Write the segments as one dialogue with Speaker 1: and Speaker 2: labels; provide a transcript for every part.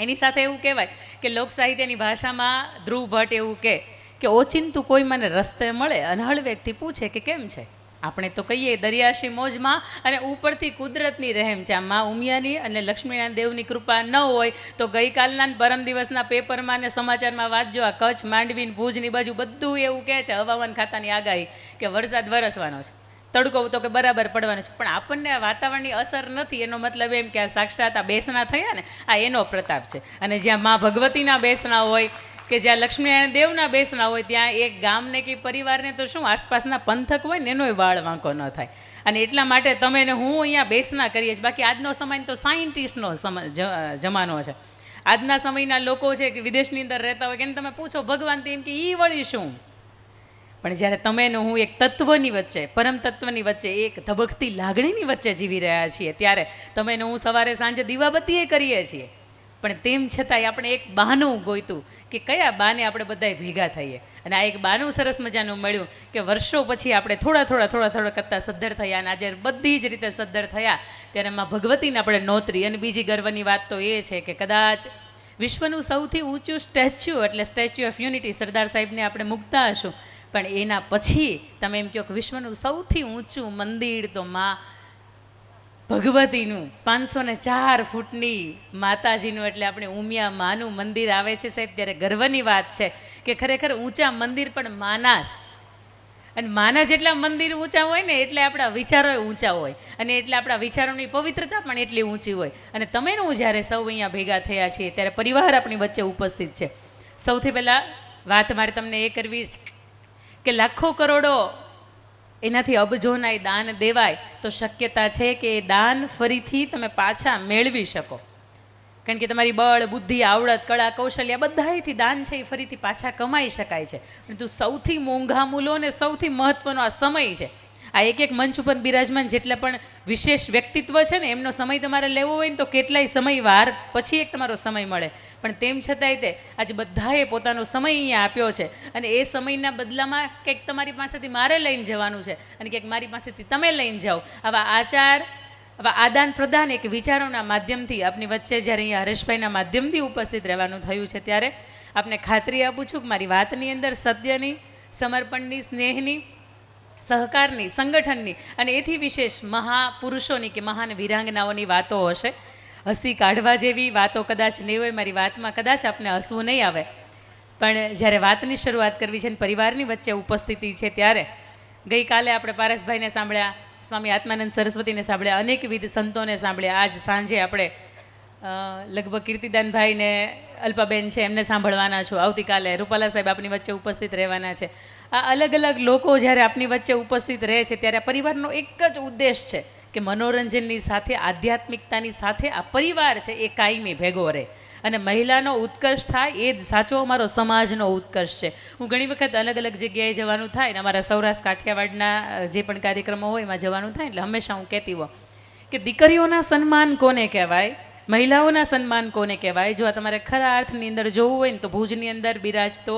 Speaker 1: એની સાથે એવું કહેવાય કે લોક સાહિત્યની ભાષામાં ધ્રુવ ભટ્ટ એવું કહે કે ઓચિંતું કોઈ મને રસ્તે મળે? અનહળ વ્યક્તિ પૂછે કે, કેમ છે? આપણે તો કહીએ, દરિયાશી મોજમાં અને ઉપરથી કુદરતની રહેમ છે. આ મા ઉમિયાની અને લક્ષ્મીનારાયણ દેવની કૃપા ન હોય તો ગઈકાલના પરમ દિવસના પેપરમાં ને સમાચારમાં વાંચજો. આ કચ્છ માંડવી ભુજની બાજુ બધું એવું કહે છે. હવામાન ખાતાની આગાહી કે વરસાદ વરસવાનો છે. તડકો તો કે બરાબર પડવાનો છે. પણ આપણને આ વાતાવરણની અસર નથી, એનો મતલબ એમ કે આ સાક્ષાત આ બેસણા થયા ને, આ એનો પ્રતાપ છે. અને જ્યાં મા ભગવતીના બેસણા હોય કે જ્યાં લક્ષ્મીનારાયણ દેવના બેસણા હોય, ત્યાં એક ગામને કે પરિવારને તો શું આસપાસના પંથક હોય ને, એનોય વાળ વાંકો ન થાય. અને એટલા માટે તમે ને હું અહીંયા બેસના કરીએ છીએ. બાકી આજનો સમય તો સાયન્ટિસ્ટનો જમાનો છે. આજના સમયના લોકો છે કે વિદેશની અંદર રહેતા હોય કે તમે પૂછો, ભગવાન તો એમ કે એ વળી શું? પણ જ્યારે તમે ને હું એક તત્વની વચ્ચે, પરમ તત્વની વચ્ચે, એક ધબકતી લાગણીની વચ્ચે જીવી રહ્યા છીએ, ત્યારે તમે ને હું સવારે સાંજે દીવાબત્તીએ કરીએ છીએ. પણ તેમ છતાંય આપણે એક બહાનું ગોઈતું કે કયા બાને આપણે બધાય ભેગા થઈએ. અને આ એક બાનું સરસ મજાનું મળ્યું કે વર્ષો પછી આપણે થોડા થોડા થોડા થોડા કરતાં સદ્ધર થયા અને આજે બધી જ રીતે સદ્ધર થયા, ત્યારે માં ભગવતીને આપણે નોતરી. અને બીજી ગર્વની વાત તો એ છે કે કદાચ વિશ્વનું સૌથી ઊંચું સ્ટેચ્યુ એટલે સ્ટેચ્યુ ઓફ યુનિટી સરદાર સાહેબને આપણે મૂકતા હશું પણ એના પછી તમે એમ કહો કે વિશ્વનું સૌથી ઊંચું મંદિર તો માં ભગવતીનું, પાંચસો ને ચાર ફૂટની માતાજીનું, એટલે આપણે ઉમિયા માનું મંદિર આવે છે સાહેબ, ત્યારે ગર્વની વાત છે કે ખરેખર ઊંચા મંદિર પણ માના જ. અને માના જેટલા મંદિર ઊંચા હોય ને, એટલે આપણા વિચારો ઊંચા હોય. અને એટલે આપણા વિચારોની પવિત્રતા પણ એટલી ઊંચી હોય. અને તમે હું જ્યારે સૌ અહીંયા ભેગા થયા છીએ, ત્યારે પરિવાર આપણી વચ્ચે ઉપસ્થિત છે. સૌથી પહેલાં વાત મારે તમને એ કરવી કે લાખો કરોડો એનાથી અબજોનાય દાન દેવાય, તો શક્યતા છે કે એ દાન ફરીથી તમે પાછા મેળવી શકો. કારણ કે તમારી બળ, બુદ્ધિ, આવડત, કળા, કૌશલ્ય બધાયથી દાન છે એ ફરીથી પાછા કમાઈ શકાય છે. પરંતુ સૌથી મોંઘા મૂલો અને સૌથી મહત્ત્વનો આ સમય છે. આ એક એક મંચ ઉપર બિરાજમાન જેટલા પણ વિશેષ વ્યક્તિત્વ છે ને, એમનો સમય તમારે લેવો હોય ને તો કેટલાય સમય વાર પછી એક તમારો સમય મળે. પણ તેમ છતાંય તે આજે બધાએ પોતાનો સમય અહીંયા આપ્યો છે. અને એ સમયના બદલામાં કંઈક તમારી પાસેથી મારે લઈને જવાનું છે અને કંઈક મારી પાસેથી તમે લઈને જાઓ. આવા આચાર, આવા આદાન પ્રદાન એક વિચારોના માધ્યમથી આપની વચ્ચે જ્યારે અહીંયા હરેશભાઈના માધ્યમથી ઉપસ્થિત રહેવાનું થયું છે ત્યારે આપને ખાતરી આપું છું કે મારી વાતની અંદર સત્યની સમર્પણની, સ્નેહની, સહકારની, સંગઠનની અને એથી વિશેષ મહાપુરુષોની કે મહાન વિરાંગનાઓની વાતો હશે. હસી કાઢવા જેવી વાતો કદાચ નહીં હોય, મારી વાતમાં કદાચ આપને હસવું નહીં આવે. પણ જ્યારે વાતની શરૂઆત કરવી છે અને પરિવારની વચ્ચે ઉપસ્થિતિ છે ત્યારે ગઈકાલે આપણે પારસભાઈને સાંભળ્યા, સ્વામી આત્માનંદ સરસ્વતીને સાંભળ્યા, અનેકવિધ સંતોને સાંભળ્યા. આજ સાંજે આપણે લગભગ કીર્તિદાનભાઈ ને અલ્પાબેન છે, એમને સાંભળવાના છો. આવતીકાલે રૂપાલા સાહેબ આપની વચ્ચે ઉપસ્થિત રહેવાના છે. આ અલગ અલગ લોકો જ્યારે આપની વચ્ચે ઉપસ્થિત રહે છે, ત્યારે પરિવારનો એક જ ઉદ્દેશ છે કે મનોરંજનની સાથે, આધ્યાત્મિકતાની સાથે આ પરિવાર છે, એ કાયમી ભેગો રહે. અને મહિલાનો ઉત્કર્ષ થાય, એ જ સાચો અમારો સમાજનો ઉત્કર્ષ છે. હું ઘણી વખત અલગ અલગ જગ્યાએ જવાનું થાય ને અમારા સૌરાષ્ટ્ર કાઠિયાવાડના જે પણ કાર્યક્રમો હોય એમાં જવાનું થાય એટલે હંમેશા હું કહેતી હોઉં કે દીકરીઓના સન્માન કોને કહેવાય? મહિલાઓના સન્માન કોને કહેવાય? જો આ તમારે ખરા અર્થની અંદર જોવું હોય ને તો ભુજની અંદર બિરાજતો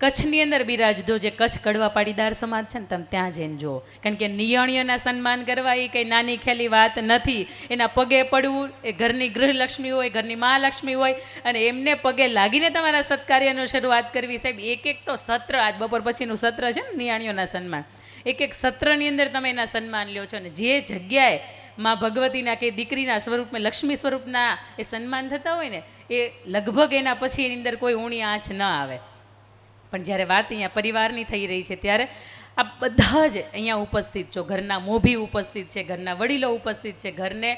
Speaker 1: કચ્છની અંદર બિરાજદો જે કચ્છ કડવા પાટીદાર સમાજ છે ને, તમે ત્યાં જઈને જુઓ. કારણ કે નિયણીઓના સન્માન કરવા એ કંઈ નાની ખેલી વાત નથી. એના પગે પડવું, એ ઘરની ગૃહલક્ષ્મી હોય, ઘરની મહાલક્ષ્મી હોય, અને એમને પગે લાગીને તમારા સત્કાર્યનો શરૂઆત કરવી. સાહેબ, એક એક તો સત્ર, આજ બપોર પછીનું સત્ર છે ને નિયાણીઓના સન્માન. એક એક સત્રની અંદર તમે એના સન્માન લ્યો છો ને, જે જગ્યાએ માં ભગવતીના કે દીકરીના સ્વરૂપમાં લક્ષ્મી સ્વરૂપના એ સન્માન થતા હોય ને, એ લગભગ એના પછી એની અંદર કોઈ ઊણી આંચ ન આવે. પણ જ્યારે વાત અહીંયા પરિવારની થઈ રહી છે, ત્યારે આ બધા જ અહીંયા ઉપસ્થિત છો. ઘરના મોભી ઉપસ્થિત છે, ઘરના વડીલો ઉપસ્થિત છે, ઘરને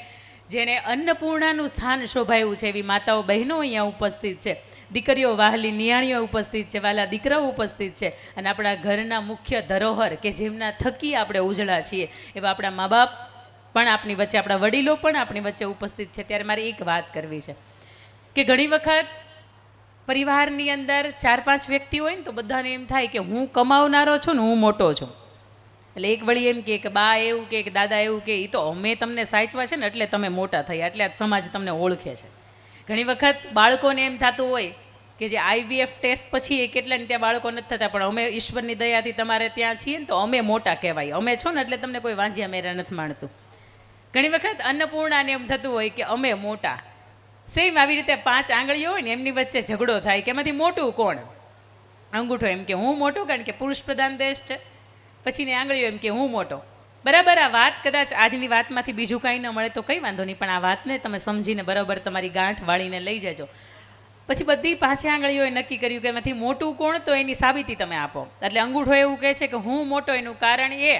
Speaker 1: જેણે અન્નપૂર્ણાનું સ્થાન શોભાયું છે, એવી માતાઓ બહેનો અહીંયા ઉપસ્થિત છે. દીકરીઓ વાહલી નિયાણીઓ ઉપસ્થિત છે, વાલા દીકરાઓ ઉપસ્થિત છે અને આપણા ઘરના મુખ્ય ધરોહર કે જેમના થકી આપણે ઉજળા છીએ, એવા આપણા મા બાપ પણ આપણી વચ્ચે, આપણા વડીલો પણ આપણી વચ્ચે ઉપસ્થિત છે. ત્યારે મારે એક વાત કરવી છે કે ઘણી વખત પરિવારની અંદર ચાર પાંચ વ્યક્તિ હોય ને તો બધાને એમ થાય કે હું કમાવનારો છું ને હું મોટો છું. એટલે એક વળી એમ કે બા એવું કે દાદા એવું કે એ તો અમે તમને સાચવા છે ને એટલે તમે મોટા થયા, એટલે આ સમાજ તમને ઓળખે છે. ઘણી વખત બાળકોને એમ થતું હોય કે જે આઈવીએફ ટેસ્ટ પછી એ કેટલાને ત્યાં બાળકો નથી થતા, પણ અમે ઈશ્વરની દયાથી તમારે ત્યાં છીએ ને તો અમે મોટા કહેવાય. અમે છો ને એટલે તમને કોઈ વાંજ્યા મેરા નથી માણતું. ઘણી વખત અન્નપૂર્ણાને એમ થતું હોય કે અમે મોટા. સેમ આવી રીતે પાંચ આંગળીઓ હોય ને એમની વચ્ચે ઝઘડો થાય કે એમાંથી મોટું કોણ? અંગૂઠો એમ કે હું મોટો, કારણ કે પુરુષ પ્રધાન દેશ છે. પછીની આંગળીઓ એમ કે હું મોટો. બરાબર આ વાત કદાચ આજની વાતમાંથી બીજું કાંઈ ન મળે તો કંઈ વાંધો નહીં, પણ આ વાતને તમે સમજીને બરાબર તમારી ગાંઠ વાળીને લઈ જજો. પછી બધી પાંચે આંગળીઓએ નક્કી કર્યું કે એમાંથી મોટું કોણ તો એની સાબિતી તમે આપો. એટલે અંગૂઠો એવું કહે છે કે હું મોટો એનું કારણ એ.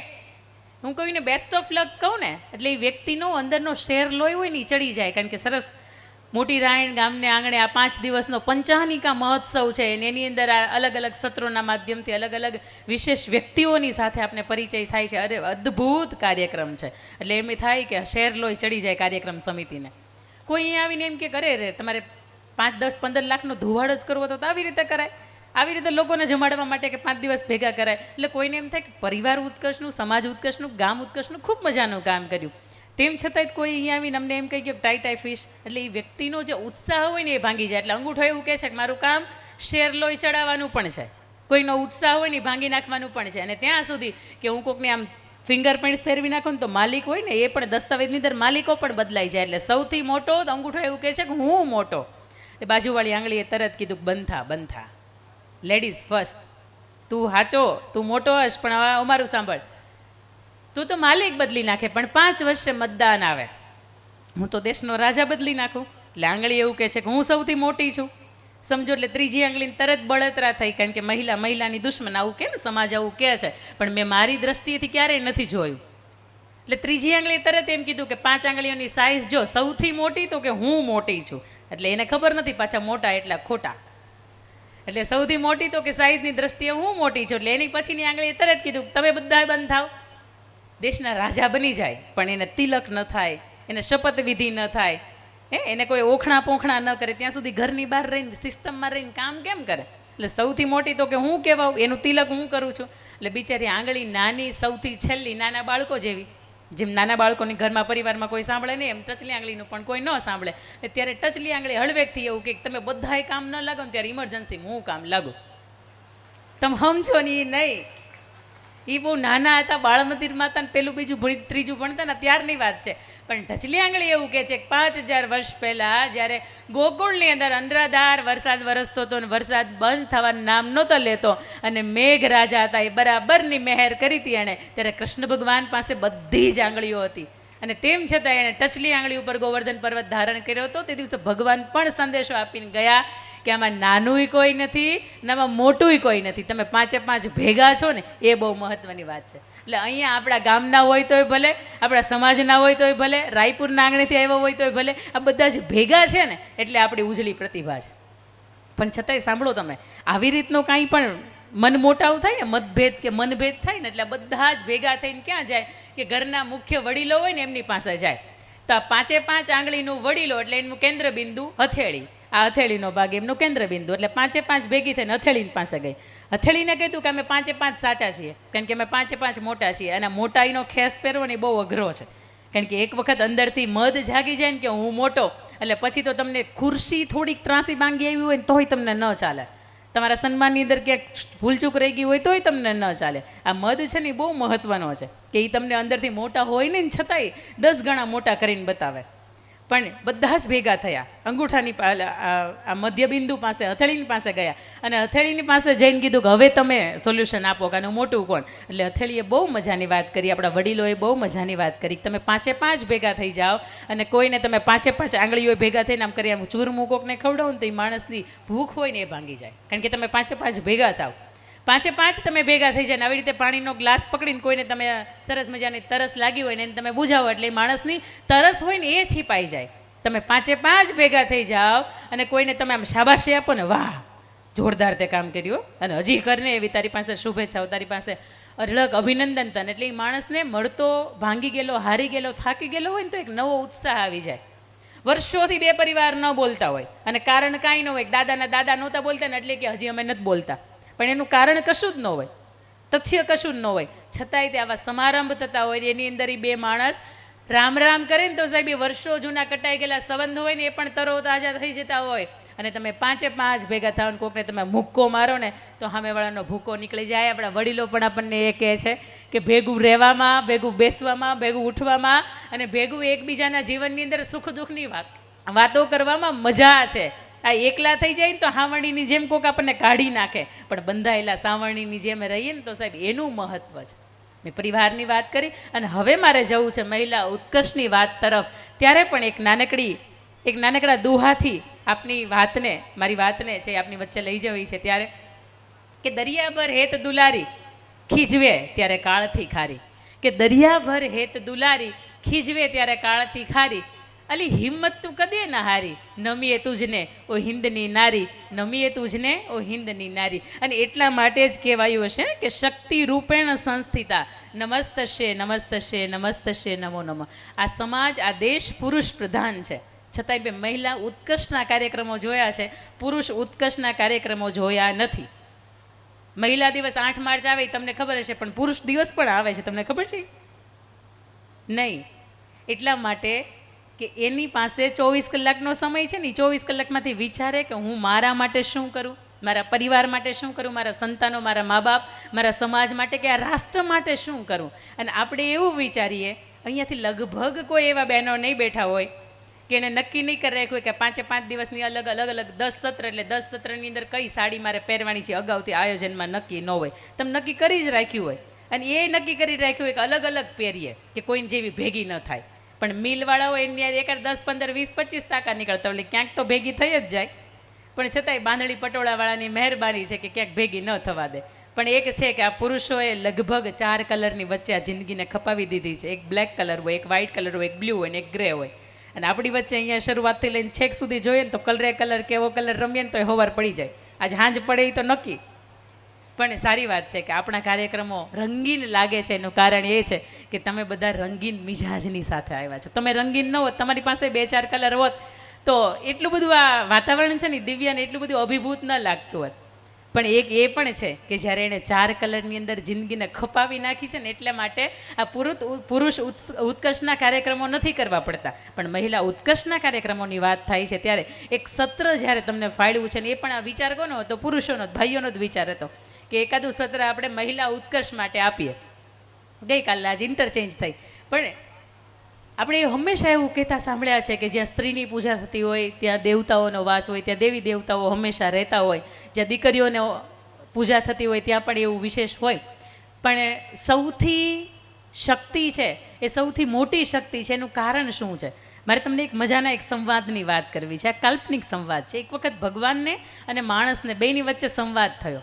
Speaker 1: હું કોઈને બેસ્ટ ઓફ લક કહું ને, એટલે એ વ્યક્તિનો અંદરનો શેર લોહી હોય ને ચડી જાય, કારણ કે સરસ મોટી રાયણ ગામને આંગણે આ પાંચ દિવસનો પંચાહનિકા મહોત્સવ છે. અને એની અંદર આ અલગ અલગ સત્રોના માધ્યમથી અલગ અલગ વિશેષ વ્યક્તિઓની સાથે આપણે પરિચય થાય છે. અરે અદ્ભુત કાર્યક્રમ છે. એટલે એમ થાય કે શેર લોહી ચડી જાય કાર્યક્રમ સમિતિને. કોઈ અહીંયા આવીને એમ કે કરે રે તમારે પાંચ, દસ, પંદર લાખનો ધુવાડ જ કરવો તો આવી રીતે કરાય. આવી રીતે લોકોને જમાડવા માટે કે પાંચ દિવસ ભેગા કરાય. એટલે કોઈને એમ થાય કે પરિવાર ઉત્કર્ષનું, સમાજ ઉત્કર્ષનું, ગામ ઉત્કર્ષનું ખૂબ મજાનું કામ કર્યું. તેમ છતાંય કોઈ અહીંયા આવીને અમને એમ કહી કે ટાઈ ટાઈ ફિશ. એટલે એ વ્યક્તિનો જે ઉત્સાહ હોય ને એ ભાંગી જાય. એટલે અંગૂઠો એવું કહે છે કે મારું કામ શેર લોહી ચડાવવાનું પણ છે. કોઈનો ઉત્સાહ હોય ને ભાંગી નાખવાનું પણ છે. અને ત્યાં સુધી કે હું કોકને આમ ફિંગરપ્રિન્ટ્સ ફેરવી નાખું ને તો માલિક હોય ને એ પણ દસ્તાવેજની અંદર માલિકો પણ બદલાઈ જાય. એટલે સૌથી મોટો અંગૂઠો એવું કહે છે કે હું મોટો. એ બાજુવાળી આંગળીએ તરત કીધું બંધ થા બંધ. થા લેડીઝ ફર્સ્ટ તું હાચો, તું મોટો હશ, પણ અમારું સાંભળ. તું તો માલિક બદલી નાખે, પણ પાંચ વર્ષે મતદાન આવે. હું તો દેશનો રાજા બદલી નાખું. એટલે આંગળી એવું કહે છે કે હું સૌથી મોટી છું. સમજો એટલે ત્રીજી આંગળીને તરત બળતરા થઈ, કારણ કે મહિલા, મહિલાની દુશ્મન આવું કે ને, સમાજ આવું કહે છે. પણ મેં મારી દ્રષ્ટિએથી ક્યારેય નથી જોયું. એટલે ત્રીજી આંગળીએ તરત એમ કીધું કે પાંચ આંગળીઓની સાઇઝ જો સૌથી મોટી તો કે હું મોટી છું. એટલે એને ખબર નથી પાછા મોટા એટલા ખોટા. એટલે સૌથી મોટી તો કે સાઇઝની દ્રષ્ટિએ હું મોટી છું. એટલે એની પછીની આંગળીએ તરત કીધું તમે બધા બંધ થાવ દેશના રાજા બની જાય, પણ એને તિલક ન થાય, એને શપથવિધિ ન થાય, હે? એને કોઈ ઓખણા પોખણા ન કરે, ત્યાં સુધી ઘરની બહાર રહીને સિસ્ટમમાં રહીને કામ કેમ કરે? એટલે સૌથી મોટી તો કે હું કહેવાઉં, એનું તિલક હું કરું છું. એટલે બિચારી આંગળી નાની, સૌથી છેલ્લી નાના બાળકો જેવી, જેમ નાના બાળકોની ઘરમાં પરિવારમાં કોઈ સાંભળે નહીં, એમ ટચલી આંગળીનું પણ કોઈ ન સાંભળે. ત્યારે ટચલી આંગળી હળવેકથી એવું કે તમે બધાય કામ ન લાગો ને ત્યારે ઇમરજન્સી હું કામ લાગો. તમે સમજો ને એ નહીં. એ બહુ નાના હતા બાળ મંદિરમાં હતા પેલું બીજું ભણી ત્રીજું ભણતા ને ત્યારની વાત છે. પણ ઢચલી આંગળી એવું કે છે કે પાંચ હજાર વર્ષ પહેલાં જ્યારે ગોકુળની અંદર અંડરાધાર વરસાદ વરસતો હતો ને વરસાદ બંધ થવાનું નામ નહોતો લેતો અને મેઘ રાજા હતા એ બરાબરની મહેર કરી હતી એણે. ત્યારે કૃષ્ણ ભગવાન પાસે બધી જ આંગળીઓ હતી. અને તેમ છતાં એણે ટચલી આંગળી ઉપર ગોવર્ધન પર્વત ધારણ કર્યો હતો. તે દિવસે ભગવાન પણ સંદેશો આપીને ગયા. કે આમાં નાનુંય કોઈ નથી ને આમાં મોટુંય કોઈ નથી. તમે પાંચે પાંચ ભેગા છો ને, એ બહુ મહત્ત્વની વાત છે. એટલે અહીંયા આપણા ગામના હોય તોય ભલે, આપણા સમાજના હોય તોય ભલે, રાયપુરના આંગણેથી આવ્યા હોય તોય ભલે, આ બધા જ ભેગા છે ને, એટલે આપણી ઉજળી પ્રતિભા છે. પણ છતાંય સાંભળો તમે, આવી રીતનો કાંઈ પણ મન મોટાવ થાય ને, મતભેદ કે મનભેદ થાય ને, એટલે બધા જ ભેગા થઈને ક્યાં જાય? કે ઘરના મુખ્ય વડીલો હોય ને, એમની પાસે જાય. તો આ પાંચે પાંચ આંગળીનું વડીલો, એટલે એનું કેન્દ્ર બિંદુ હથેળી. આ હથેળીનો ભાગ એમનું કેન્દ્રબિંદુ, એટલે પાંચે પાંચ ભેગી થઈને હથેળીની પાસે ગઈ. હથેળીને કહેતું કે અમે પાંચે પાંચ સાચા છીએ કારણ કે અમે પાંચે પાંચ મોટા છીએ, અને મોટાઈનો ખેસ પહેરવો ને બહુ અઘરો છે. કારણ કે એક વખત અંદરથી મધ જાગી જાય ને કે હું મોટો, એટલે પછી તો તમને ખુરશી થોડીક ત્રાસી માંગી આવી હોય તોય તમને ન ચાલે. તમારા સન્માનની અંદર ક્યાંક ભૂલચૂક રહી ગઈ હોય તોય તમને ન ચાલે. આ મધ છે ને એ બહુ મહત્વનો છે, કે એ તમને અંદરથી મોટા હોય ને છતાંય દસ ગણા મોટા કરીને બતાવે. પણ બધા જ ભેગા થયા. અંગૂઠાની આ મધ્યબિંદુ પાસે, હથેળીની પાસે ગયા. અને હથેળીની પાસે જઈને કીધું કે હવે તમે સોલ્યુશન આપો કે મોટું કોણ? એટલે હથેળીએ બહુ મજાની વાત કરી, આપણા વડીલોએ બહુ મજાની વાત કરી તમે પાંચે પાંચ ભેગા થઈ જાઓ અને કોઈને તમે પાંચે પાંચ આંગળીઓ ભેગા થઈને આમ કરી, આમ ચૂરમું કોકને ખવડાવો ને તો એ માણસની ભૂખ હોય ને એ ભાંગી જાય. કારણ કે તમે પાંચે પાંચ ભેગા થાવ પાંચે પાંચ તમે ભેગા થઈ જાય આવી રીતે પાણીનો ગ્લાસ પકડીને કોઈને તમે સરસ મજાની તરસ લાગી હોય ને એને તમે બુઝાવો એટલે માણસની તરસ હોય ને એ છીપાઈ જાય. તમે પાંચે પાંચ ભેગા થઈ જાઓ અને કોઈને તમે આમ શાબાશી આપો ને વાહ, જોરદાર તે કામ કર્યું અને હજી કરને એવી તારી પાસે શુભેચ્છાઓ તારી પાસે અઢળક અભિનંદન તને. એટલે એ માણસને મળતો, ભાંગી ગયેલો, હારી ગયેલો, થાકી ગયેલો હોય ને તો એક નવો ઉત્સાહ આવી જાય. વર્ષોથી બે પરિવાર ન બોલતા હોય. અને કારણ કાંઈ ન હોય. દાદાના દાદા નહોતા બોલતા ને એટલે કે હજી અમે નથી બોલતા. પણ એનું કારણ કશું જ ન હોય. તથ્ય કશું જ ન હોય. છતાંય તે આવા સમારંભ થતા હોય એની અંદર એ બે માણસ રામ રામ કરે ને તો સાહેબ એ વર્ષો જૂના કટાઈ ગયેલા સંબંધ હોય ને એ પણ તરો તાજા થઈ જતા હોય. અને તમે પાંચે પાંચ ભેગા થાવ ને કોકને તમે ભૂક્કો મારો ને તો સામેવાળાનો ભૂકો નીકળી જાય. આપણા વડીલો પણ આપણને એ કહે છે કે ભેગું રહેવામાં, ભેગું બેસવામાં, ભેગું ઉઠવામાં અને ભેગું એકબીજાના જીવનની અંદર સુખ દુઃખની વાત, વાતો કરવામાં મજા છે. આ એકલા થઈ જાય ને તો હાવણીની જેમ કોક આપણને કાઢી નાખે. પણ બંધાયેલા સાવણીની જેમ રહીએ ને તો સાહેબ, એનું મહત્વ છે. મેં પરિવારની વાત કરી અને હવે મારે જવું છે મહિલા ઉત્કર્ષની વાત તરફ. ત્યારે પણ એક નાનકડી, એક નાનકડા દુહાથી આપની વાતને, મારી વાતને છે આપની વચ્ચે લઈ જવી છે ત્યારે કે દરિયાભર હેત દુલારી ખીજવે ત્યારે કાળથી ખારી. કે દરિયાભર હેત દુલારી ખીજવે ત્યારે કાળથી ખારી. અલી હિંમત તું કદે ના હારી? નમીએ તુજને, ઓ હિંદની નારી. નમીએ તુજને, ઓ હિંદની નારી. અને એટલા માટે જ કહેવાયું હશે કે શક્તિ રૂપેણ સંસ્થિતા. નમસ્તશે નમસ્તશે નમસ્તશે નમો નમઃ. આ સમાજ, આ દેશ પુરુષ પ્રધાન છે. છતાંય બે મહિલા ઉત્કર્ષના કાર્યક્રમો જોયા છે. પુરુષ ઉત્કર્ષના કાર્યક્રમો જોયા નથી. મહિલા દિવસ આઠ માર્ચ આવે તમને ખબર હશે, પણ પુરુષ દિવસ પણ આવે છે. તમને ખબર છે? નહીં. એટલા માટે કે એની પાસે ચોવીસ કલાકનો સમય છે ને ચોવીસ કલાકમાંથી વિચારે કે હું મારા માટે શું કરું? મારા પરિવાર માટે શું કરું? મારા સંતાનો, મારા મા બાપ મારા સમાજ માટે કે આ રાષ્ટ્ર માટે શું કરું? અને આપણે એવું વિચારીએ, અહીંયાથી લગભગ કોઈ એવા બહેનો નહીં બેઠા હોય કે એને નક્કી નહીં કરી રાખ્યું કે પાંચે પાંચ દિવસની અલગ અલગ અલગ દસ સત્ર એટલે દસ સત્રની અંદર કઈ સાડી મારે પહેરવાની છે અગાઉથી આયોજનમાં નક્કી ન હોય. તમે નક્કી કરી જ રાખ્યું હોય. અને એ નક્કી કરી રાખ્યું હોય કે અલગ અલગ પહેરીએ કે કોઈને જેવી ભેગી ન થાય. પણ મિલવાળાઓ એની એકાદ દસ, પંદર, વીસ, પચીસ ટાકા નીકળતા એટલે ક્યાંક તો ભેગી થઈ જ જાય. પણ છતાંય બાંધણી પટોળાવાળાની મહેરબાની છે કે ક્યાંક ભેગી ન થવા દે. પણ એક છે કે આ પુરુષોએ લગભગ ચાર કલરની વચ્ચે આ જિંદગીને ખપાવી દીધી છે. એક બ્લેક કલર હોય, એક વ્હાઇટ કલર હોય, એક બ્લુ હોય ને એક ગ્રે હોય. અને આપણી વચ્ચે અહીંયા શરૂઆતથી લઈને છેક સુધી જોઈએ ને તો કલરે કલર, કેવો કલર રમીએ ને તો હોવાર પડી જાય. આજે હાંજ પડે એ તો નક્કી. પણ સારી વાત છે કે આપણા કાર્યક્રમો રંગીન લાગે છે. એનું કારણ એ છે કે તમે બધા રંગીન મિજાજની સાથે આવ્યા છો. તમે રંગીન ન હોત, તમારી પાસે બે ચાર કલર હોત, તો એટલું બધું આ વાતાવરણ છે ને દિવ્યાને એટલું બધું અભિભૂત ન લાગતું હોત. પણ એક એ પણ છે કે જ્યારે એણે ચાર કલરની અંદર જિંદગીને ખપાવી નાખી છે ને, એટલે માટે આ પુરુષ પુરુષ ઉત્કર્ષના કાર્યક્રમો નથી કરવા પડતા. પણ મહિલા ઉત્કર્ષના કાર્યક્રમોની વાત થાય છે ત્યારે એક સત્ર જ્યારે તમને ફાળવું છે ને, એ પણ આ વિચાર કોનો હતો? પુરુષોનો ભાઈઓનો જ વિચાર હતો. કે એકાદું સત્ર આપણે મહિલા ઉત્કર્ષ માટે આપીએ. ગઈકાલે આજ ઇન્ટરચેન્જ થઈ. પણ આપણે હંમેશા એવું કહેતા સાંભળ્યા છે કે જ્યાં સ્ત્રીની પૂજા થતી હોય, ત્યાં દેવતાઓનો વાસ હોય, ત્યાં દેવી દેવતાઓ હંમેશા રહેતા હોય. જ્યાં દીકરીઓને પૂજા થતી હોય, ત્યાં પણ એવું વિશેષ હોય. પણ સૌથી શક્તિ છે, એ સૌથી મોટી શક્તિ છે, એનું કારણ શું છે? મારે તમને એક મજાના એક સંવાદની વાત કરવી છે. આ કાલ્પનિક સંવાદ છે. એક વખત ભગવાનને અને માણસને, બેની વચ્ચે સંવાદ થયો.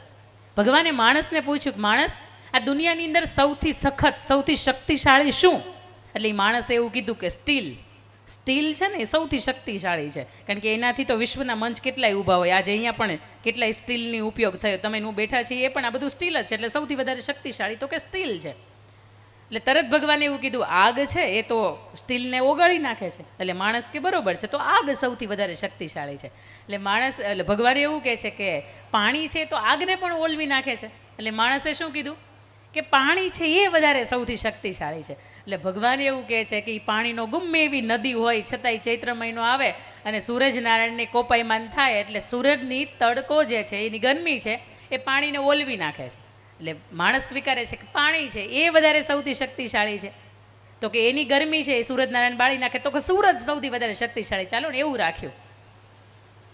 Speaker 1: ભગવાને માણસને પૂછ્યું કે માણસ, આ દુનિયાની અંદર સૌથી સખત, સૌથી શક્તિશાળી શું? એટલે એ માણસે એવું કીધું કે સ્ટીલ. સ્ટીલ છે ને એ સૌથી શક્તિશાળી છે. કારણ કે એનાથી તો વિશ્વના મંચ કેટલાય ઊભા હોય. આજે અહીંયા પણ કેટલાય સ્ટીલની ઉપયોગ થયો. તમે હું બેઠા છીએ એ પણ આ બધું સ્ટીલ જ છે. એટલે સૌથી વધારે શક્તિશાળી તો કે સ્ટીલ છે. એટલે તરત ભગવાને એવું કીધું, આગ છે, એ તો સ્ટીલને ઓગાળી નાખે છે. એટલે માણસ કે બરોબર છે, તો આગ સૌથી વધારે શક્તિશાળી છે. એટલે માણસ, એટલે ભગવાન એવું કહે છે કે પાણી છે તો આગને પણ ઓલવી નાખે છે. એટલે માણસે શું કીધું? કે પાણી છે એ વધારે સૌથી શક્તિશાળી છે. એટલે ભગવાન એવું કહે છે કે એ પાણીનો ગમે એવી નદી હોય, છતાંય ચૈત્ર મહિનો આવે અને સૂરજનારાયણની કોપાયમાન થાય, એટલે સૂરજની તડકો જે છે, એની ગરમી છે, એ પાણીને ઓલવી નાખે છે. એટલે માણસ સ્વીકારે છે કે પાણી છે, એ વધારે સૌથી શક્તિશાળી છે. તો કે એની ગરમી છે, એ સૂરજનારાયણ બાળી નાખે, તો કે સૂરજ સૌથી વધારે શક્તિશાળી. ચાલો ને એવું રાખ્યું.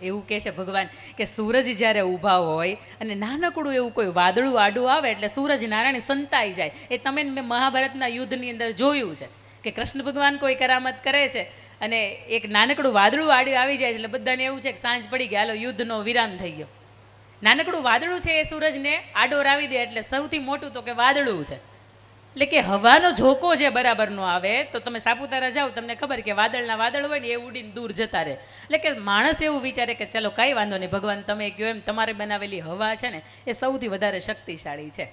Speaker 1: એવું કહે છે ભગવાન કે સૂરજ જ્યારે ઊભા હોય અને નાનકડું એવું કોઈ વાદળું આડું આવે એટલે સૂરજ નારાયણ સંતાઈ જાય. એ તમે મેં મહાભારતના યુદ્ધની અંદર જોયું છે કે કૃષ્ણ ભગવાન કોઈ કરામત કરે છે અને એક નાનકડું વાદળું આડું આવી જાય એટલે બધાને એવું છે કે સાંજ પડી ગયા હાલો યુદ્ધનો વિરામ થઈ ગયો. નાનકડું વાદળું છે એ સૂરજને આડો રાવી દે એટલે સૌથી મોટું તો કે વાદળું છે. એટલે કે હવાનો ઝોકો જે બરાબરનો આવે, તો તમે સાપુતારા જાઓ, તમને ખબર કે વાદળના વાદળ હોય ને એ ઉડીને દૂર જતા રહે. એટલે કે માણસ એવું વિચારે કે ચલો કાંઈ વાંધો નહીં, ભગવાન તમે કહો એમ, તમારે બનાવેલી હવા છે ને, એ સૌથી વધારે શક્તિશાળી છે.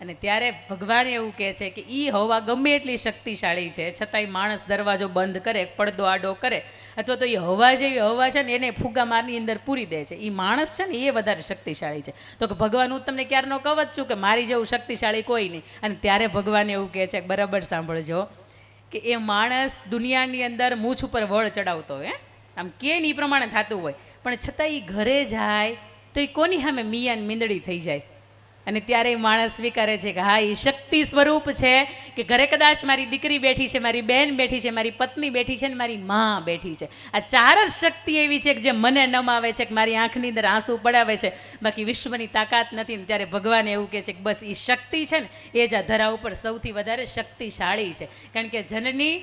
Speaker 1: અને ત્યારે ભગવાન એવું કહે છે કે એ હવા ગમે એટલી શક્તિશાળી છે, છતાંય માણસ દરવાજો બંધ કરે, પડદો આડો કરે અથવા તો એ હવા જેવી હવા છે ને એને ફુગા મારની અંદર પૂરી દે છે. એ માણસ છે ને એ વધારે શક્તિશાળી છે. તો કે ભગવાન, હું તમને ક્યારનો કહું છું કે મારી જેવું શક્તિશાળી કોઈ નહીં. અને ત્યારે ભગવાન એવું કહે છે, બરાબર સાંભળજો, કે એ માણસ દુનિયાની અંદર મૂછ ઉપર વળ ચડાવતો હોય? આમ કે એ પ્રમાણે થતું હોય. પણ છતાં એ ઘરે જાય તો એ કોની સામે મિયાન મીંદડી થઈ જાય? અને ત્યારે માણસ સ્વીકારે છે કે હા, એ શક્તિ સ્વરૂપ છે કે ઘરે કદાચ મારી દીકરી બેઠી છે, મારી બેન બેઠી છે, મારી પત્ની બેઠી છે અને મારી માં બેઠી છે. આ ચાર જ શક્તિ એવી છે કે જે મને નમાવે છે, કે મારી આંખની અંદર આંસુ પડાવે છે. બાકી વિશ્વની તાકાત નથી ને ત્યારે ભગવાન એવું કહે છે કે બસ એ શક્તિ છે ને, એ જ આ ધરા ઉપર સૌથી વધારે શક્તિશાળી છે. કારણ કે જનની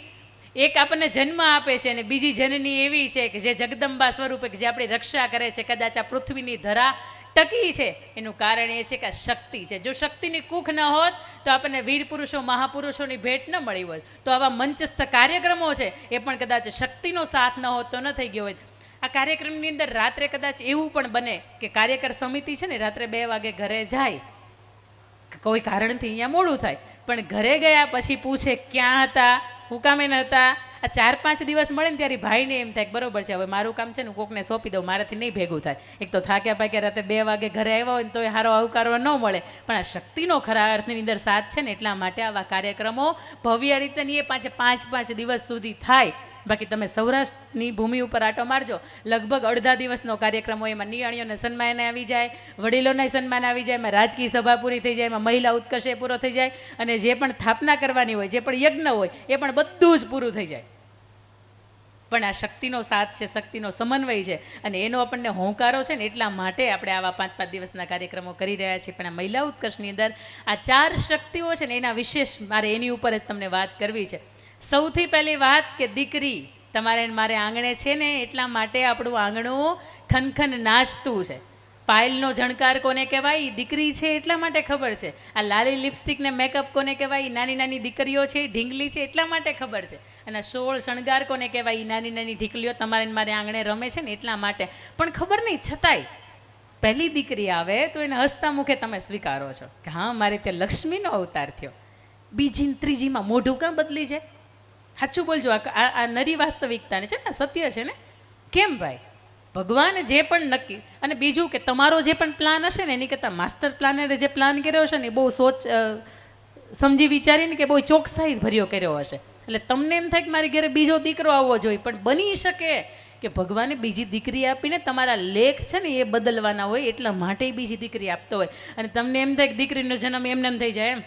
Speaker 1: એક આપણને જન્મ આપે છે અને બીજી જનની એવી છે કે જે જગદંબા સ્વરૂપે કે જે આપણી રક્ષા કરે છે, કદાચ આ પૃથ્વીની ધરા ટકી છે. એનું કારણ એ છે કે આ શક્તિ છે. જો શક્તિની કૂખ ન હોત, તો આપણને વીર પુરુષો, મહાપુરુષોની ભેટ ન મળી હોત. તો આવા મંચસ્થ કાર્યક્રમો છે, એ પણ કદાચ શક્તિનો સાથ ન હોત, તો ન થઈ ગયો હોત. આ કાર્યક્રમની અંદર રાત્રે કદાચ એવું પણ બને કે કાર્યકર સમિતિ છે ને, રાત્રે બે વાગે ઘરે જાય. કોઈ કારણથી અહીંયા મોડું થાય. પણ ઘરે ગયા પછી પૂછે, ક્યાં હતા? હું કામે ન હતા? આ ચાર પાંચ દિવસ મળે ને ત્યારે ભાઈને એમ થાય બરોબર છે, હવે મારું કામ છે ને કોકને સોંપી દઉં, મારાથી નહીં ભેગું થાય. એક તો થાક્યા પાક્યા રાતે બે વાગે ઘરે આવ્યા હોય ને તો એ સારો આવકારવા ન મળે. પણ આ શક્તિનો ખરા અર્થની અંદર સાથ છે ને એટલા માટે આવા કાર્યક્રમો ભવ્ય રીતે એ પાંચે પાંચ પાંચ દિવસ સુધી થાય. બાકી તમે સૌરાષ્ટ્રની ભૂમિ ઉપર આટો મારજો. લગભગ અડધા દિવસનો કાર્યક્રમ હોય, એમાં નિયાણીઓને સન્માન આવી જાય, વડીલોને સન્માન આવી જાય, એમાં રાજકીય સભા પૂરી થઈ જાય, એમાં મહિલા ઉત્કર્ષે પૂરો થઈ જાય અને જે પણ સ્થાપના કરવાની હોય, જે પણ યજ્ઞ હોય, એ પણ બધું જ પૂરું થઈ જાય. પણ આ શક્તિનો સાથ છે, શક્તિનો સમન્વય છે અને એનો આપણને હોંકારો છે ને એટલા માટે આપણે આવા પાંચ પાંચ દિવસના કાર્યક્રમો કરી રહ્યા છીએ. પણ આ મહિલા ઉત્કર્ષની અંદર આ ચાર શક્તિઓ છે ને એના વિશેષ મારે એની ઉપર જ તમને વાત કરવી છે. સૌથી પહેલી વાત કે દીકરી, તમારે મારે આંગણે છે ને એટલા માટે આપણું આંગણું ખનખન નાચતું છે. પાયલનો જણકાર કોને કહેવાય? દીકરી છે એટલા માટે ખબર છે. આ લાલી લિપસ્ટિક ને મેકઅપ કોને કહેવાય? નાની નાની દીકરીઓ છે, ઢીંગલી છે, એટલા માટે ખબર છે. અને સોળ શણગાર કોને કહેવાય? નાની નાની ઢીકલીઓ તમારે મારે આંગણે રમે છે ને એટલા માટે. પણ ખબર નહીં, છતાંય પહેલી દીકરી આવે તો એને હસતા મુખે તમે સ્વીકારો છો કે હા, મારે ત્યાં લક્ષ્મીનો અવતાર થયો. બીજી ત્રીજીમાં મોઢું કાં બદલી છે? સાચું બોલજો, આ- આ નરી વાસ્તવિકતાને છે ને સત્ય છે ને? કેમ ભાઈ? ભગવાને જે પણ નક્કી, અને બીજું કે તમારો જે પણ પ્લાન હશે ને, એની કરતાં માસ્ટર પ્લાનરે જે પ્લાન કર્યો હશે ને, એ બહુ સોચ સમજી વિચારીને કે બહુ ચોકસાઈ ભર્યો કર્યો હશે. એટલે તમને એમ થાય કે મારી ઘરે બીજો દીકરો આવવો જોઈએ, પણ બની શકે કે ભગવાને બીજી દીકરી આપીને તમારા લેખ છે ને એ બદલવાના હોય, એટલા માટે બીજી દીકરી આપતો હોય. અને તમને એમ થાય કે દીકરીનો જન્મ એમને એમ થઈ જાય એમ?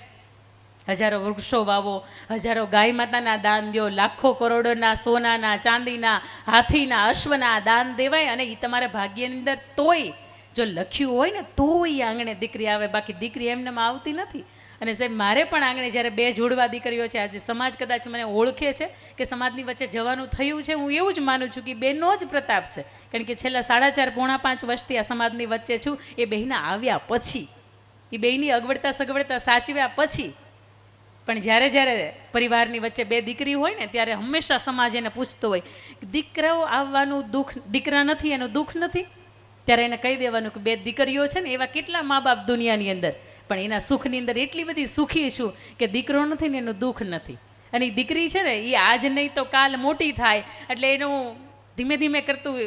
Speaker 1: હજારો વૃક્ષો વાવો, હજારો ગાય માતાના દાન દો, લાખો કરોડોના સોનાના, ચાંદીના, હાથીના, અશ્વના દાન દેવાય અને એ તમારા ભાગ્યની અંદર તોય જો લખ્યું હોય ને તોય આંગણે દીકરી આવે, બાકી દીકરી એમનેમાં આવતી નથી. અને સાહેબ, મારે પણ આંગણે જ્યારે બે જોડવા દીકરીઓ છે, આજે સમાજ કદાચ મને ઓળખે છે કે સમાજની વચ્ચે જવાનું થયું છે, હું એવું જ માનું છું કે બેનો જ પ્રતાપ છે. કારણ કે છેલ્લા સાડા ચાર, પોણા પાંચ વર્ષથી આ સમાજની વચ્ચે છું, એ બહેના આવ્યા પછી એ બેયની અગવડતા સગવડતા સાચવ્યા પછી પણ જ્યારે જ્યારે પરિવારની વચ્ચે બે દીકરી હોય ને, ત્યારે હંમેશા સમાજ એને પૂછતો હોય દીકરાઓ આવવાનું દુઃખ, દીકરા નથી, એનું દુઃખ નથી? ત્યારે એને કહી દેવાનું કે, બે દીકરીઓ છે ને, એવા કેટલા મા બાપ દુનિયાની અંદર. પણ એના સુખની અંદર એટલી બધી સુખી છું કે દીકરો નથી ને એનું દુઃખ નથી. અને એ દીકરી છે ને એ આજ નહીં તો કાલ મોટી થાય. એટલે એનું ધીમે ધીમે કરતું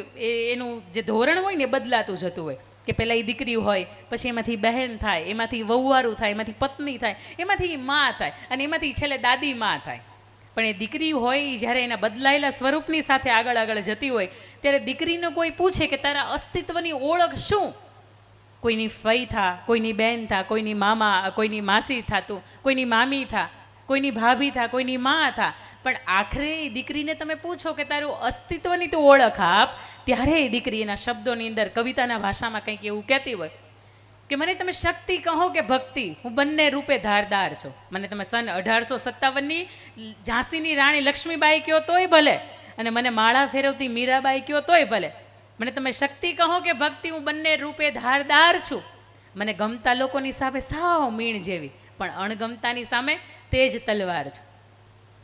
Speaker 1: એનું જે ધોરણ હોય ને, એ બદલાતું જતું હોય. કે પહેલાં એ દીકરી હોય, પછી એમાંથી બહેન થાય, એમાંથી વહુવારું થાય, એમાંથી પત્ની થાય, એમાંથી માં થાય, અને એમાંથી છેલ્લે દાદી માં થાય. પણ એ દીકરી હોય જ્યારે એના બદલાયેલા સ્વરૂપની સાથે આગળ આગળ જતી હોય, ત્યારે દીકરીને કોઈ પૂછે કે તારા અસ્તિત્વની ઓળખ શું? કોઈની ફઈ થા, કોઈની બહેન થા, કોઈની મામા, કોઈની માસી થાતું કોઈની મામી થા, કોઈની ભાભી થા, કોઈની માં થા. પણ આખરે એ દીકરીને તમે પૂછો કે તારું અસ્તિત્વની તું ઓળખ આપ, ત્યારે એ દીકરી એના શબ્દોની અંદર, કવિતાના ભાષામાં કંઈક એવું કહેતી હોય કે મને તમે શક્તિ કહો કે ભક્તિ? હું બંને રૂપે ધારદાર છું. મને તમે સન અઢારસો સત્તાવનની ઝાંસીની રાણી લક્ષ્મીબાઈ કહો તોય ભલે અને મને માળા ફેરવતી મીરાબાઈ કહો તોય ભલે. મને તમે શક્તિ કહો કે ભક્તિ? હું બંને રૂપે ધારદાર છું. મને ગમતા લોકોની સામે સાવ મીણ જેવી, પણ અણગમતાની સામે તેજ તલવાર છું.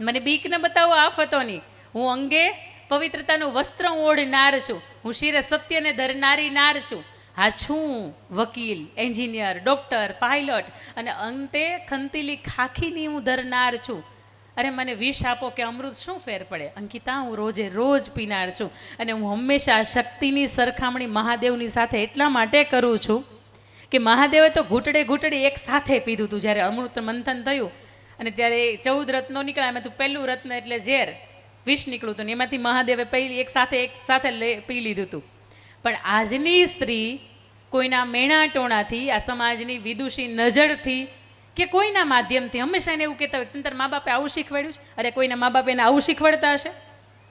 Speaker 1: મને બીક ન બતાવો આફતોની હું અંગે પવિત્રતાનું વસ્ત્ર ઓઢનાર છું. હું શિરે સત્યને ધરનારી નાર છું. હા, છું વકીલ, એન્જિનિયર, ડૉક્ટર, પાયલોટ અને અંતે ખંતીલી ખાખીની હું ધરનાર છું. અરે મને વિષ આપો કે અમૃત શું ફેર પડે? અંકિતા, હું રોજે રોજ પીનાર છું અને હું હંમેશા શક્તિની સરખામણી મહાદેવની સાથે એટલા માટે કરું છું કે મહાદેવે તો ઘૂંટડે ઘૂંટડે એક સાથે પીધું હતું જ્યારે અમૃત મંથન થયું. અને ત્યારે ચૌદ રત્નો નીકળ્યા. એમાંથી પહેલું રત્ન એટલે ઝેર. વિષ નીકળ્યું હતું ને એમાંથી મહાદેવે પહેલી એક સાથે એક સાથે પી લીધું હતું. પણ આજની સ્ત્રી કોઈના મેણા ટોણાથી આ સમાજની વિદુષી નજરથી કે કોઈના માધ્યમથી હંમેશા એને એવું કહેતા હોય "તને તારા મા બાપે આવું શીખવાડ્યું છે? અરે કોઈના મા બાપે એને આવું શીખવાડતા હશે?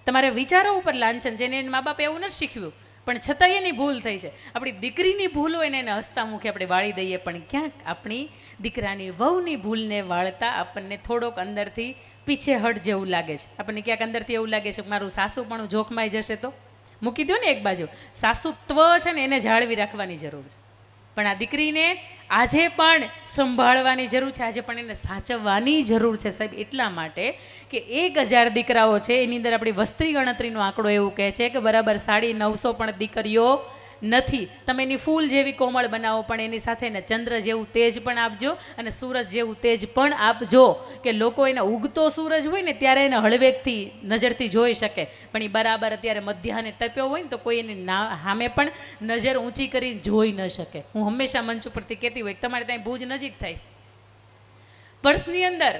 Speaker 1: તમારે વિચારો ઉપર લાંછન જેને મા બાપે એવું નથી શીખવ્યું. પણ છતાં એની ભૂલ થઈ છે. આપણી દીકરીની ભૂલ હોય ને એને હસતા મુખે આપણે વાળી દઈએ, પણ ક્યાંક આપણી દીકરાની વહુની ભૂલને વાળતા આપણને થોડોક અંદરથી પીછેહટ જેવું લાગે છે. આપણને ક્યાંક અંદરથી એવું લાગે છે કે મારું સાસુ પણ જોખમાઈ જશે તો? મૂકી દો ને એક બાજુ. સાસુત્વ છે ને એને જાળવી રાખવાની જરૂર છે. પણ આ દીકરીને આજે પણ સંભાળવાની જરૂર છે. આજે પણ એને સાચવવાની જરૂર છે સાહેબ. એટલા માટે કે એક હજાર દીકરાઓ છે, એની અંદર આપણી વસ્ત્રી ગણતરીનો આંકડો એવું કહે છે કે બરાબર સાડી નવસો પણ દીકરીઓ નથી. તમે એની ફૂલ જેવી કોમળ બનાવો, પણ એની સાથે એને ચંદ્ર જેવું તેજ પણ આપજો અને સૂરજ જેવું તેજ પણ આપજો. કે લોકો એને ઉગતો સૂરજ હોય ને ત્યારે એને હળવેકથી નજરથી જોઈ શકે. પણ એ બરાબર અત્યારે મધ્યાહને તપ્યો હોય ને તો કોઈ એની ના, સામે પણ નજર ઊંચી કરીને જોઈ ન શકે. હું હંમેશા મંચ ઉપરથી કહેતી હોય તમારે ત્યાં ભુજ નજીક થાય છે. પર્સની અંદર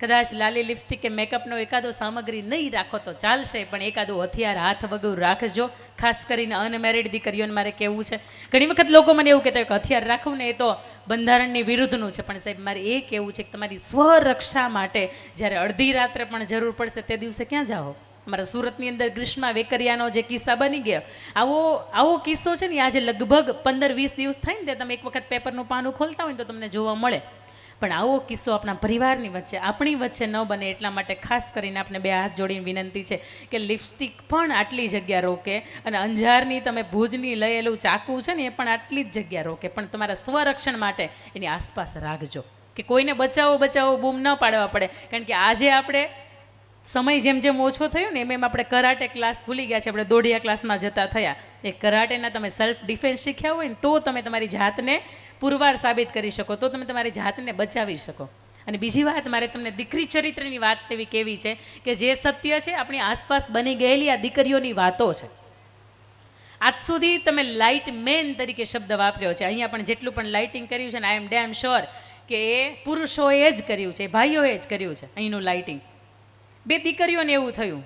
Speaker 1: કદાચ લાલી લિપસ્ટિક કે મેકઅપનો એકાદો સામગ્રી નહીં રાખો તો ચાલશે, પણ એકાદો હથિયાર હાથ વગર રાખજો. ખાસ કરીને અનમેરિડ દીકરીઓને મારે કહેવું છે. ઘણી વખત લોકો મને એવું કહેતા કે હથિયાર રાખવું ને એ તો બંધારણની વિરુદ્ધનું છે, પણ સાહેબ મારે એ કહેવું છે કે તમારી સ્વરક્ષા માટે જ્યારે અડધી રાત્રે પણ જરૂર પડશે તે દિવસે ક્યાં જાઓ? અમારા સુરતની અંદર ગ્રીષ્મા વેકરિયાનો જે કિસ્સા બની ગયો, આવો આવો કિસ્સો છે ને, આજે લગભગ પંદર વીસ દિવસ થાય ને તમે એક વખત પેપરનું પાનું ખોલતા હોય તો તમને જોવા મળે. પણ આવો કિસ્સો આપણા પરિવારની વચ્ચે, આપણી વચ્ચે ન બને એટલા માટે ખાસ કરીને આપણે બે હાથ જોડીને વિનંતી છે કે લિપસ્ટિક પણ આટલી જગ્યા રોકે અને અંજારની તમે ભુજની લયેલું ચાકુ છે ને એ પણ આટલી જ જગ્યા રોકે, પણ તમારા સ્વરક્ષણ માટે એની આસપાસ રાખજો કે કોઈને બચાવો બચાવો, બૂમ ન પાડવા પડે. કારણ કે આજે આપણે સમય જેમ જેમ ઓછો થયો ને એમ એમ આપણે કરાટે ક્લાસ ભૂલી ગયા છે આપણે દોઢિયા ક્લાસમાં જતા થયા. એ કરાટેના તમે સેલ્ફ ડિફેન્સ શીખ્યા હોય ને તો તમે તમારી જાતને પુરવાર સાબિત કરી શકો, તો તમે તમારી જાતને બચાવી શકો. અને બીજી વાત, મારે તમને દીકરી ચરિત્રની વાત તેવી કેવી છે કે જે સત્ય છે, આપણી આસપાસ બની ગયેલી આ દીકરીઓની વાતો છે. આજ સુધી તમે લાઇટ મેન તરીકે શબ્દ વાપર્યો છે. અહીંયા પણ જેટલું પણ લાઇટિંગ કર્યું છે ને આઈ એમ ડેમ શ્યોર કે એ પુરુષોએ જ કર્યું છે ભાઈઓએ જ કર્યું છે અહીંનું લાઇટિંગ. બે દીકરીઓને એવું થયું.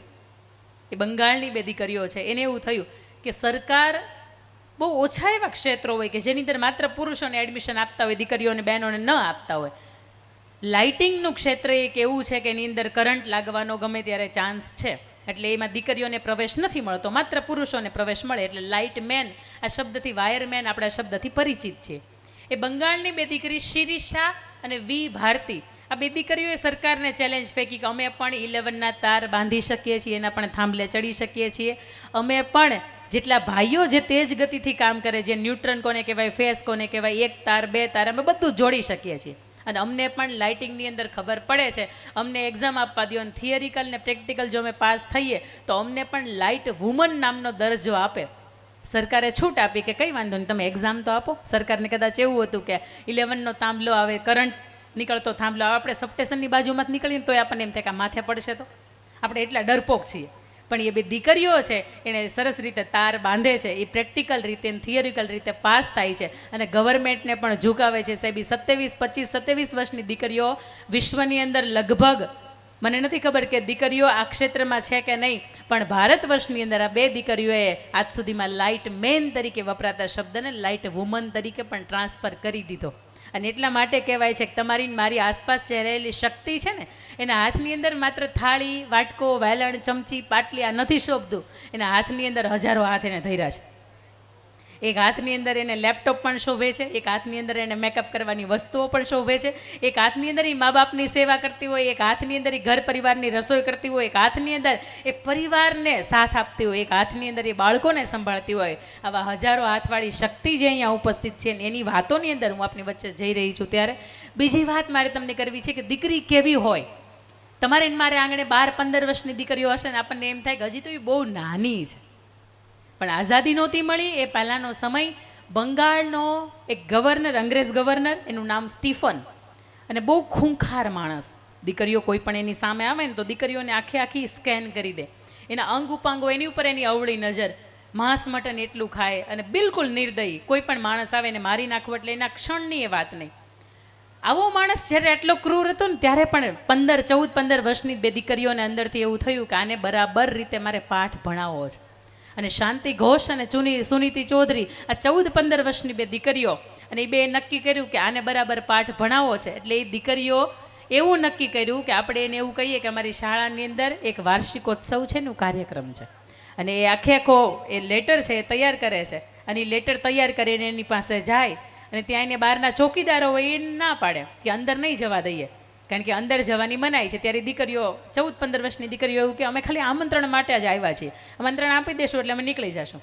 Speaker 1: એ બંગાળની બે દીકરીઓ છે, એને એવું થયું કે સરકાર બહુ ઓછા એવા ક્ષેત્રો હોય કે જેની અંદર માત્ર પુરુષોને એડમિશન આપતા હોય, દીકરીઓને, બહેનોને ન આપતા હોય. લાઇટિંગનું ક્ષેત્ર એક એવું છે કે એની અંદર કરંટ લાગવાનો ગમે ત્યારે ચાન્સ છે. એટલે એમાં દીકરીઓને પ્રવેશ નથી મળતો, માત્ર પુરુષોને પ્રવેશ મળે. એટલે લાઇટ મેન આ શબ્દથી વાયરમેન આપણા શબ્દથી પરિચિત છે. એ બંગાળની બે દીકરી શિરીષા અને વી ભારતી. આ બે દીકરીઓએ સરકારને ચેલેન્જ ફેંકી કે અમે પણ ઇલેવનના તાર બાંધી શકીએ છીએ, એના પણ થાંભલે ચડી શકીએ છીએ. અમે પણ જેટલા ભાઈઓ જે તેજ ગતિથી કામ કરે છે, ન્યુટ્રન કોને કહેવાય, ફેસ કોને કહેવાય, એક તાર, બે તાર, અમે બધું જોડી શકીએ છીએ. અને અમને પણ લાઇટિંગની અંદર ખબર પડે છે, અમને એક્ઝામ આપવા દો અને થિયરિકલ ને પ્રેક્ટિકલ જો અમે પાસ થઈએ, તો અમને પણ લાઇટ વુમન નામનો દરજ્જો આપે. સરકારે છૂટ આપી કે કંઈ વાંધો નહીં, તમે એક્ઝામ તો આપો. સરકારને કદાચ એવું હતું કે ઇલેવનનો તાંબલો આવે કરંટ નીકળતો થાંભલો આવે, આપણે સબસ્ટેશનની બાજુમાં નીકળીએ તોય આપણને એમ થાય કે માથે પડશે તો. આપણે એટલા ડરપોક છીએ. પણ એ બે દીકરીઓ છે એણે સરસ રીતે તાર બાંધે છે, એ પ્રેક્ટિકલ રીતે થિયરિકલ રીતે પાસ થાય છે. અને ગવર્મેન્ટને પણ ઝુકાવે છે, સાહેબ સત્યાવીસ, પચીસ, સત્યાવીસ વર્ષની દીકરીઓ વિશ્વની અંદર લગભગ, મને નથી ખબર કે દીકરીઓ આ ક્ષેત્રમાં છે કે નહીં, પણ ભારત વર્ષની અંદર આ બે દીકરીઓએ આજ સુધીમાં લાઇટ મેન તરીકે વપરાતા શબ્દને લાઇટ વુમન તરીકે પણ ટ્રાન્સફર કરી દીધો. અને એટલા માટે કહેવાય છે કે તમારી મારી આસપાસ જે રહેલી શક્તિ છે ને, એના હાથની અંદર માત્ર થાળી, વાટકો વેલણ ચમચી, પાટલી આ નથી શોભતું. એના હાથની અંદર હજારો હાથ એને ધર્યા છે. એક હાથની અંદર એને લેપટોપ પણ શોભે છે, એક હાથની અંદર એને મેકઅપ કરવાની વસ્તુઓ પણ શોભે છે, એક હાથની અંદર એ મા બાપની સેવા કરતી હોય, એક હાથની અંદર એ ઘર પરિવારની રસોઈ કરતી હોય, એક હાથની અંદર એ પરિવારને સાથ આપતી હોય, એક હાથની અંદર એ બાળકોને સંભાળતી હોય. આવા હજારો હાથવાળી શક્તિ જે અહીંયા ઉપસ્થિત છે એની વાતોની અંદર હું આપની વચ્ચે જઈ રહી છું ત્યારે. બીજી વાત મારે તમને કરવી છે કે દીકરી કેવી હોય? તમારે મારે આંગણે બાર પંદર વર્ષની દીકરીઓ હશે ને આપણને એમ થાય કે હજી તો એ બહુ નાની છે. પણ આઝાદી નહોતી મળી, એ પહેલાંનો સમય બંગાળનો એક ગવર્નર, અંગ્રેજ ગવર્નર, એનું નામ સ્ટીફન. અને બહુ ખૂંખાર માણસ. દીકરીઓ કોઈ પણ એની સામે આવે ને તો દીકરીઓને આખી આખી સ્કેન કરી દે. એના અંગ ઉપાંગો એની ઉપર એની અવળી નજર. માંસ મટન એટલું ખાય અને બિલકુલ નિર્દયી. કોઈ પણ માણસ આવે ને મારી નાખવું એટલે એના ક્ષણની એ વાત નહીં. આવો માણસ જ્યારે એટલો ક્રૂર હતો ને ત્યારે પણ પંદર, ચૌદ, પંદર વર્ષની બે દીકરીઓને અંદરથી એવું થયું કે આને બરાબર રીતે મારે પાઠ ભણાવવો છે. અને શાંતિ ઘોષ અને ચુની, સુનીતિ ચૌધરી આ ચૌદ, પંદર વર્ષની બે દીકરીઓ. અને એ બે નક્કી કર્યું કે આને બરાબર પાઠ ભણાવો છે. એટલે એ દીકરીઓ એવું નક્કી કર્યું કે આપણે એને એવું કહીએ કે અમારી શાળાની અંદર એક વાર્ષિકોત્સવ છે એનું કાર્યક્રમ છે. અને એ આખે આખો એ લેટર છે, એ તૈયાર કરે છે. અને એ લેટર તૈયાર કરીને એની પાસે જાય અને ત્યાં એને બહારના ચોકીદારો હોય એ ના પાડે કે અંદર નહીં જવા દઈએ. કારણ કે અંદર જવાની મનાઈ છે. ત્યારે દીકરીઓ, ચૌદ, પંદર વર્ષની દીકરીઓ એવું કે અમે ખાલી આમંત્રણ માટે જ આવ્યા છીએ. આમંત્રણ આપી દેશું એટલે અમે નીકળી જશું.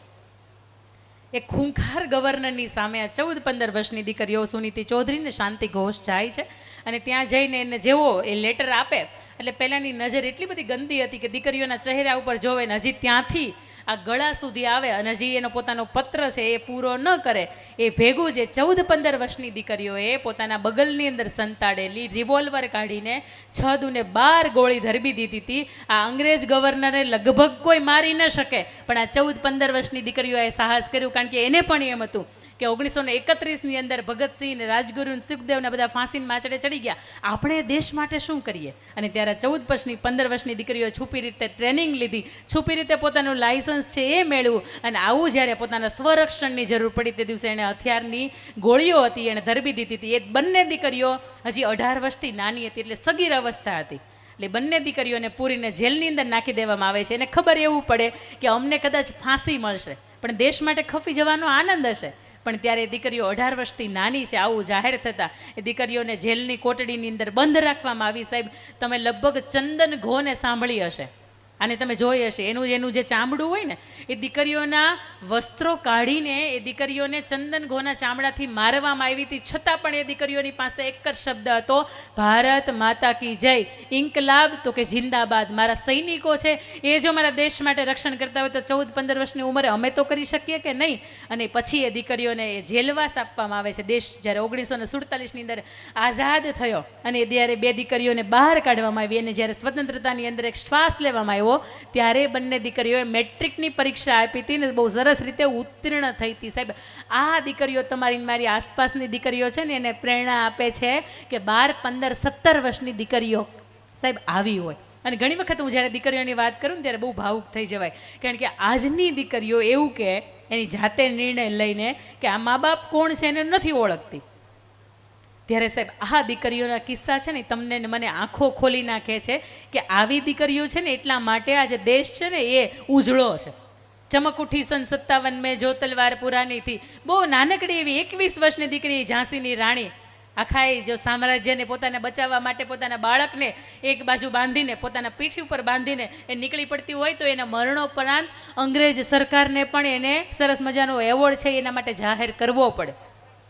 Speaker 1: એ ખૂંખાર ગવર્નરની સામે આ ચૌદ, પંદર વર્ષની દીકરીઓ સુનીતિ ચૌધરીને શાંતિ ઘોષ જાય છે અને ત્યાં જઈને એને જેવો એ લેટર આપે. એટલે પહેલાંની નજર એટલી બધી ગંદી હતી કે દીકરીઓના ચહેરા ઉપર જોવે ને હજી ત્યાંથી આ ગળા સુધી આવે અને હજી એનો પોતાનો પત્ર છે એ પૂરો ન કરે, એ ભેગું જે ચૌદ પંદર વર્ષની દીકરીઓએ પોતાના બગલની અંદર સંતાડેલી રિવોલ્વર કાઢીને છ દુને બાર ગોળી ધરબી દીધી હતી. આ અંગ્રેજ ગવર્નરે લગભગ કોઈ મારી ન શકે, પણ આ ચૌદ પંદર વર્ષની દીકરીઓએ સાહસ કર્યું, કારણ કે એને પણ એમ હતું કે ઓગણીસો ને એકત્રીસની અંદર ભગતસિંહ ને રાજગુરુ ને સુખદેવને બધા ફાંસીને માચડે ચડી ગયા. આપણે દેશ માટે શું કરીએ? અને ત્યારે ચૌદ વર્ષની, પંદર વર્ષની દીકરીઓ છુપી રીતે ટ્રેનિંગ લીધી. છુપી રીતે પોતાનું લાયસન્સ છે એ મેળવું અને આવું જ્યારે પોતાના સ્વરક્ષણની જરૂર પડી તે દિવસે એણે હથિયારની ગોળીઓ હતી એણે ધરબી દીધી હતી. એ બંને દીકરીઓ હજી અઢાર વર્ષથી નાની હતી એટલે સગીર અવસ્થા હતી. એટલે બંને દીકરીઓને પૂરીને જેલની અંદર નાખી દેવામાં આવે છે. એને ખબર એવું પડે કે અમને કદાચ ફાંસી મળશે. પણ દેશ માટે ખફી જવાનો આનંદ હશે. પણ ત્યારે દીકરીઓ અઢાર વર્ષથી નાની છે, આવું જાહેર થતાં. એ દીકરીઓને જેલની કોટડીની અંદર બંધ રાખવામાં આવી. સાહેબ, તમે લગભગ ચંદન ઘોને સાંભળી હશે. અને તમે જોઈ હશે, એનું એનું જે ચામડું હોય ને, એ દીકરીઓના વસ્ત્રો કાઢીને, એ દીકરીઓને ચંદન ઘોના ચામડાથી મારવામાં આવી હતી. છતાં પણ એ દીકરીઓની પાસે એક જ શબ્દ હતો, ભારત માતા કી જય. ઇન્કલાબ, તો કે જિંદાબાદ, મારા સૈનિકો છે. એ જો મારા દેશ માટે રક્ષણ કરતા હોય તો ચૌદ પંદર વર્ષની ઉંમરે અમે તો કરી શકીએ કે નહીં? અને પછી એ દીકરીઓને એ જેલવાસ આપવામાં આવે છે. દેશ જ્યારે ઓગણીસો ને સુડતાલીસની અંદર આઝાદ થયો અને ત્યારે બે દીકરીઓને બહાર કાઢવામાં આવી અને જ્યારે સ્વતંત્રતાની અંદર એક શ્વાસ લેવામાં આવ્યો ત્યારે બંને દીકરીઓએ મેટ્રિકની પરીક્ષા આપી હતી ને બહુ સરસ રીતે ઉત્તીર્ણ થઈ હતી. સાહેબ, આ દીકરીઓ તમારી મારી આસપાસની દીકરીઓ છે ને એને પ્રેરણા આપે છે કે બાર, પંદર, સત્તર વર્ષની દીકરીઓ સાહેબ આવી હોય. અને ઘણી વખત હું જ્યારે દીકરીઓની વાત કરું ને ત્યારે બહુ ભાવુક થઈ જવાય. કારણ કે આજની દીકરીઓ એવું કે એની જાતે નિર્ણય લઈને કે આ મા બાપ કોણ છે એને નથી ઓળખતી. ત્યારે સાહેબ આ દીકરીઓના કિસ્સા છે ને તમને મને આંખો ખોલી નાખે છે કે આવી દીકરીઓ છે ને, એટલા માટે આજે દેશ છે ને, એ ઉજળો છે. ચમક ઉઠી સન સત્તાવન મેં જો તલવાર પુરાની થી. બહુ નાનકડી એવી એકવીસ વર્ષની દીકરી ઝાંસીની રાણી. આખા એ જો સામ્રાજ્યને પોતાને બચાવવા માટે પોતાના બાળકને એક બાજુ બાંધીને, પોતાના પીઠી ઉપર બાંધીને એ નીકળી પડતી હોય તો એના મરણોપરાંત અંગ્રેજ સરકારને પણ એને સરસ મજાનો એવોર્ડ છે, એના માટે જાહેર કરવો પડે.